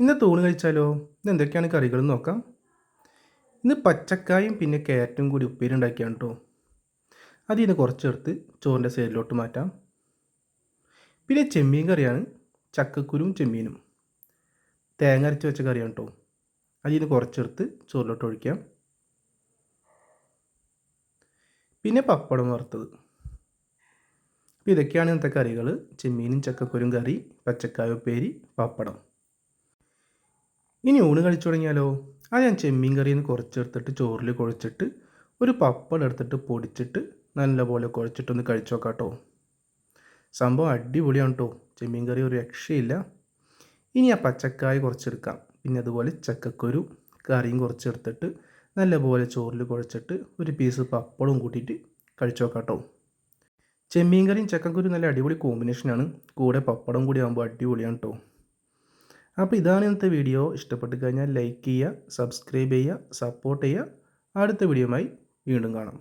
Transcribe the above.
ഇന്നത്തെ ഊണ് കഴിച്ചാലോ? ഇന്ന് എന്തൊക്കെയാണ് കറികൾ നോക്കാം. ഇന്ന് പച്ചക്കായും പിന്നെ ക്യാരറ്റും കൂടി ഉപ്പേരി ഉണ്ടാക്കിയാണ് കേട്ടോ അതിൽ നിന്ന് കുറച്ചെടുത്ത് ചോറിന്റെ സൈഡിലോട്ട് മാറ്റാം. പിന്നെ ചെമ്മീൻ കറിയാണ്. ചക്കക്കുരും ചെമ്മീനും. തേങ്ങ അരച്ച് വെച്ച കറിയാണ് കേട്ടോ അതിൽ നിന്ന് കുറച്ചെടുത്ത് ചോറിലോട്ട് ഒഴിക്കാം. പിന്നെ പപ്പടം വറുത്തത്. അപ്പോൾ ഇതൊക്കെയാണ് ഇന്നത്തെ കറികൾ. ചെമ്മീനും ചക്കക്കുരും കറി പച്ചക്കായ ഉപ്പേരി പപ്പടം. ഇനി ഊണ് കഴിച്ചു തുടങ്ങിയാലോ? അത് ഞാൻ ചെമ്മീൻ കറിയിൽ നിന്ന് കുറച്ചെടുത്തിട്ട് ചോറിൽ കുഴച്ചിട്ട് ഒരു പപ്പടം എടുത്തിട്ട് പൊടിച്ചിട്ട് നല്ലപോലെ കുഴച്ചിട്ടൊന്ന് കഴിച്ചു നോക്കാം കേട്ടോ സംഭവം അടിപൊളിയാണ് കേട്ടോ ചെമ്മീൻ കറി ഒരു രക്ഷയില്ല. ഇനി ആ പച്ചക്കായ കുറച്ചെടുക്കാം പിന്നെ അതുപോലെ ചക്കക്കുരു കറിയും കുറച്ചെടുത്തിട്ട് നല്ലപോലെ ചോറിൽ കുഴച്ചിട്ട് ഒരു പീസ് പപ്പടവും കൂട്ടിയിട്ട് കഴിച്ചു നോക്കാം കേട്ടോ ചെമ്മീൻ കറിയും ചക്കക്കുരു നല്ല അടിപൊളി കോമ്പിനേഷനാണ് കൂടെ പപ്പടം കൂടി ആകുമ്പോൾ അടിപൊളിയാണ് കേട്ടോ അപ്പോൾ ഇതാണ് ഇന്നത്തെ വീഡിയോ ഇഷ്ടപ്പെട്ട് കഴിഞ്ഞാൽ ലൈക്ക് ചെയ്യുക സബ്സ്ക്രൈബ് ചെയ്യുക സപ്പോർട്ട് ചെയ്യുക. അടുത്ത വീഡിയോയുമായി വീണ്ടും കാണാം.